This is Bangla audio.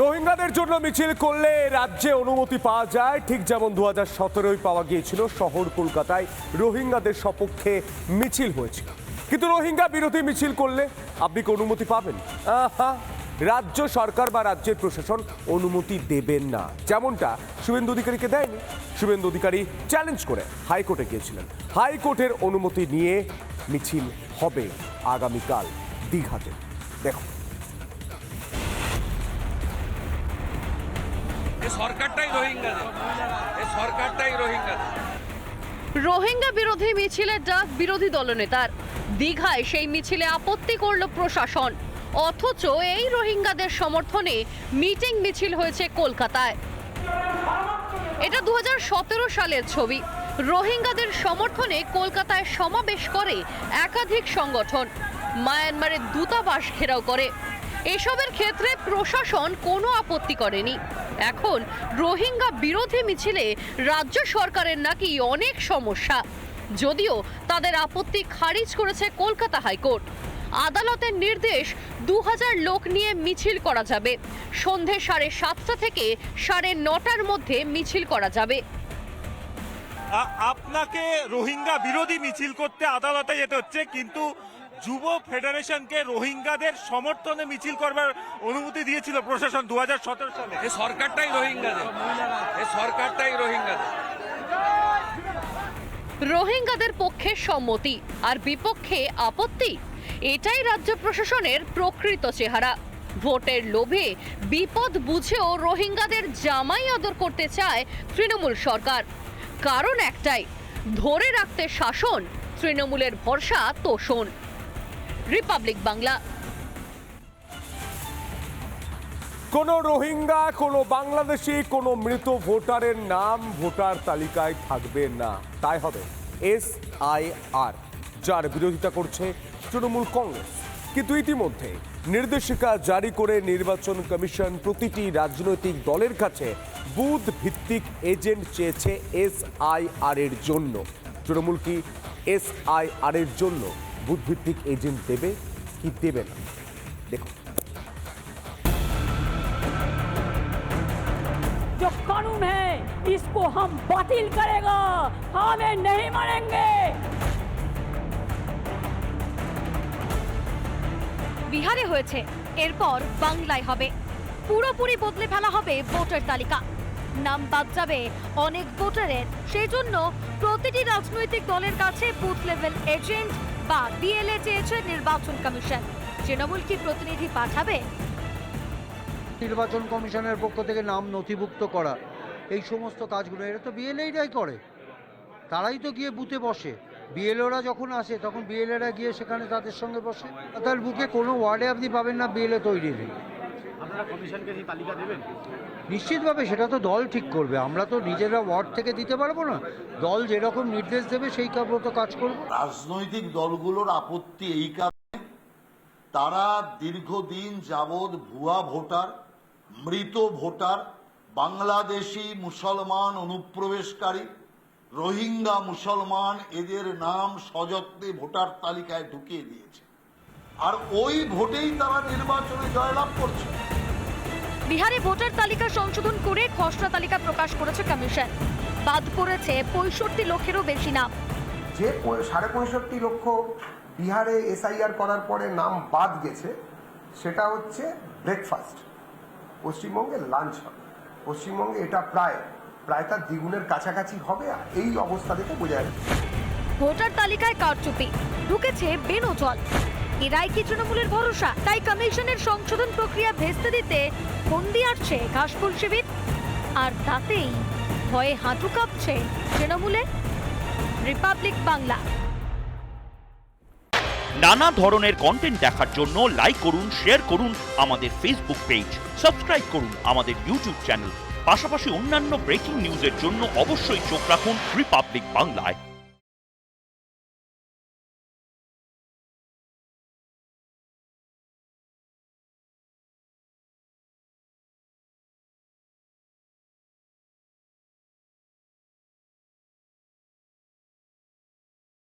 রোহিঙ্গাদের জন্য মিছিল করলে রাজ্যে অনুমতি পাওয়া যায়। ঠিক যেমন দু হাজার পাওয়া গিয়েছিল, শহর কলকাতায় রোহিঙ্গাদের সপক্ষে মিছিল হয়েছিল। কিন্তু রোহিঙ্গা বিরোধী মিছিল করলে আপনি কি অনুমতি পাবেন? রাজ্য সরকার বা রাজ্যের প্রশাসন অনুমতি দেবেন না। যেমনটা শুভেন্দু অধিকারীকে দেয়নি। শুভেন্দু অধিকারী চ্যালেঞ্জ করে হাইকোর্টে গিয়েছিলেন। হাইকোর্টের অনুমতি নিয়ে মিছিল হবে আগামীকাল দীঘাতে। দেখো রোহিঙ্গা বিরোধী মিছিলের ডাক বিরোধী দলনেতার দীঘায় সেই মিছিলে আপত্তি করল প্রশাসন। অথচ এই রোহিঙ্গাদের সমর্থনে মিটিং মিছিল হয়েছে কলকাতায়। এটা দুহাজার সতেরো সালের ছবি। রোহিঙ্গাদের সমর্থনে কলকাতায় সমাবেশ করে একাধিক সংগঠন। মায়ানমারের দূতাবাস ঘেরাও করে। এসবের ক্ষেত্রে প্রশাসন কোনো আপত্তি করেনি। এখন রোহিঙ্গা বিরোধী মিছিলে রাজ্য সরকারের নাকি অনেক সমস্যা। যদিও তাদের আপত্তি খারিজ করেছে কলকাতা হাইকোর্ট। আদালতের নির্দেশ দু হাজার লোক নিয়ে মিছিল করা যাবে। সন্ধে সাড়ে সাতটা থেকে সাড়ে নটার মধ্যে মিছিল করা যাবে। আপনাকে রোহিঙ্গা বিরোধী মিছিল করতে আদালতে যেতে হচ্ছে, কিন্তু যুব ফেডারেশনকে রোহিঙ্গাদের সমর্থনে মিছিল করবার অনুমতি দিয়েছিল প্রশাসন দু হাজার সতেরো সালে। এ সরকারটাই রোহিঙ্গাদের। সরকারটাই রোহিঙ্গাদের। রোহিঙ্গাদের পক্ষে সম্মতি আর বিপক্ষে আপত্তি? এটাই রাজ্য প্রশাসনের প্রকৃত চেহারা। ভোটের লোভে বিপদ বুঝেও রোহিঙ্গাদের জামাই আদর করতে চায় তৃণমূল সরকার। কারণ একটাই ধরে রাখতে শাসন তৃণমূলের ভরসা তোষণ। রিপাবলিক বাংলা কোনো রোহিঙ্গা, কোনো বাংলাদেশি, কোনো মৃত ভোটারের নাম ভোটার তালিকায় থাকবে না। তাই হবে এস আই আর, যার বিরোধিতা করছে তৃণমূল কংগ্রেস। কিন্তু ইতিমধ্যে নির্দেশিকা জারি করে নির্বাচন কমিশন প্রতিটি রাজনৈতিক দলের কাছে বুথ ভিত্তিক এজেন্ট চেয়েছে এস আই এর জন্য। তৃণমূল কি এস আই এর জন্য? বুথ ভিত্তিক এজেন্ট দেবে কি দেবে না দেখুন जो कानून है इसको हम बातिल करेगा हमें नहीं मानेंगे বিহারে হয়েছে এরপর বাংলায় হবে পুরোপুরি বদলে ফেলা হবে ভোটার তালিকা নাম বাদ যাবে অনেক ভোটারের সেই জন্য প্রতিটি রাজনৈতিক দলের কাছে বুথ লেভেল এজেন্ট বা বিএলএ চেয়েছে নির্বাচন কমিশন। তৃণমূল কি প্রতিনিধি পাঠাবে? নির্বাচন কমিশনের পক্ষ থেকে নাম নথিভুক্ত করা এই সমস্ত কাজগুলো এটা তো বিএলএরাই করে। তারাই তো গিয়ে বুথে বসে। বিএলওরা যখন আসে তখন বিএলএরা গিয়ে সেখানে তাদের সঙ্গে বসে। তার বুকে কোনো ওয়ার্ডে আপনি পাবেন না বিএলএ তৈরি নেই। নিশ্চিতভাবে সেটা তো দল ঠিক করবে। আমরা তো নিজেরা ওয়ার্ড থেকে দিতে পারব না। দল যেরকম নির্দেশ দেবে, সেই মতো কাজ করব। রাজনৈতিক দলগুলোর আপত্তি এই কারণে। তারা দীর্ঘদিন যাবৎ ভুয়া ভোটার, মৃত ভোটার, বাংলাদেশি মুসলমান অনুপ্রবেশকারী, রোহিঙ্গা মুসলমান এদের নাম সযত্নে ভোটার তালিকায় ঢুকিয়ে দিয়েছে। আর ওই ভোটেই তারা নির্বাচনে জয়লাভ করছে। বিহারে ভোটার তালিকা সংশোধন করে খসড়া তালিকা প্রকাশ করেছে কমিশন। বাদ পড়েছে পঁয়ষট্টি লক্ষেরও বেশি নাম। যে সাড়ে পঁয়ষট্টি লক্ষ বিহারে এসআইআর করার পরে নাম বাদ গেছে সেটা হচ্ছে ব্রেকফাস্ট পশ্চিমবঙ্গে লাঞ্চ হবে। পশ্চিমবঙ্গে এটা প্রায় প্রায় তার দ্বিগুণের কাছাকাছি হবে এই অবস্থা দেখে বোঝা যাচ্ছে। ভোটার তালিকায় কারচুপি। ঢুকেছে বেনো জল এরাই কি তৃণমূলের ভরসা? তাই কমিশনের সংশোধন প্রক্রিয়া ভেস্তে দিতে ফন্দি আসছে ঘাসফুল শিবির। আর তাতেই ভয়ে হাঁটু কাঁপছে তৃণমূলে রিপাবলিক বাংলা। নানা ধরনের কন্টেন্ট দেখার জন্য লাইক করুন শেয়ার করুন আমাদের ফেসবুক পেজ সাবস্ক্রাইব করুন আমাদের ইউটিউব চ্যানেল পাশাপাশি অন্যান্য ব্রেকিং নিউজের জন্য অবশ্যই চোখ রাখুন রিপাবলিক বাংলায়